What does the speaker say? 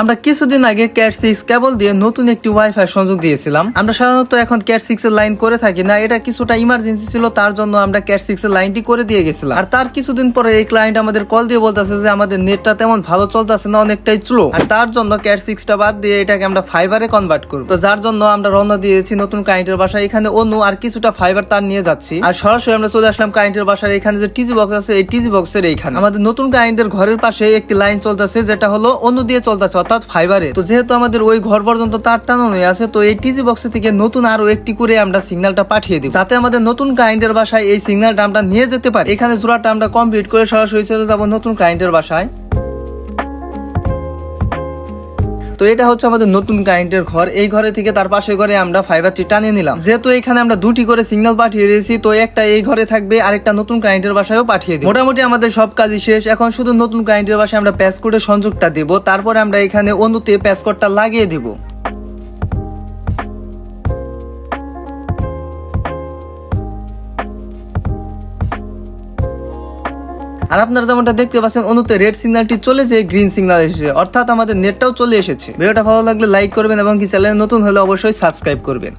আমরা কিছুদিন আগে ক্যাট সিক্স কেবল দিয়ে নতুন একটি ওয়াইফাই সংযোগ দিয়েছিলাম। আমরা সাধারণত এখন ক্যাট সিক্স এর লাইন করে থাকি না, এটা কিছুটা ইমার্জেন্সি ছিল, তার জন্য আমরা ক্যাট সিক্স এর লাইনটি করে দিয়ে গেছিলাম। আর তার কিছুদিন পরে এই ক্লায়েন্ট আমাদের কল দিয়ে বলতেছে যে, আমাদের নেটটা তেমন ভালো চলতেছে না, অনেকটাই স্লো আর তার জন্য ক্যাট সিক্সটা বাদ দিয়ে এটাকে আমরা ফাইবারে কনভার্ট করব। তো যার জন্য আমরা রওনা দিয়েছি নতুন ক্লায়েন্টের বাসায়। এখানে অন্য আর কিছুটা ফাইবার তার নিয়ে যাচ্ছি। আর সরাসরি আমরা চলে আসলাম ক্লায়েন্টের বাসার, এখানে যে টিজি বক্স আছে, এই টিজি বক্সের এইখানে। আমাদের নতুন ক্লায়েন্টের ঘরের পাশে একটি লাইন চলতেছে, যেটা হলো অন্য দিয়ে চলতেছে অর্থাৎ ফাইবারের তো যেহেতু আমাদের ওই ঘর পর্যন্ত তার টানানোই আছে, তো এই টিজি বক্সে থেকে নতুন আরও একটি করে আমরা সিগন্যালটা পাঠিয়ে দিই যাতে আমাদের নতুন ক্লায়েন্টের বাসায় এই সিগন্যালটা আমরা নিয়ে যেতে পারি। এখানে জোড়াটা আমরা কমপ্লিট করে সরাসরি চলে যাব নতুন ক্লায়েন্টের বাসায়। তো এটা হচ্ছে আমাদের নতুন কারেন্টের ঘর। এই ঘরে থেকে তার পাশে ঘরে আমরা ফাইবারটি টানিয়ে নিলাম। যেহেতু এখানে আমরা দুটি করে সিগন্যাল পাঠিয়ে দিয়েছি, তো একটা এই ঘরে থাকবে, আরেকটা নতুন কারেন্টের বাসায়ও পাঠিয়ে দিই মোটামুটি আমাদের সব কাজই শেষ। এখন শুধু নতুন কারেন্টের বাসায় আমরা প্যাস কোডের সংযোগটা দিব। তারপরে আমরা এখানে অনুতে প্যাস কোডটা লাগিয়ে দিব। আর আপনারা যেমনটা দেখতে পাচ্ছেন অনুতে রেড সিগন্যালটি চলে যেয়ে গ্রিন সিগন্যাল এসেছে। অর্থাৎ আমাদের নেটটাও চলে এসেছে। ভিডিওটা ভালো লাগলে লাইক করবেন এবং কি চ্যানেল নতুন হলে অবশ্যই সাবস্ক্রাইব করবেন।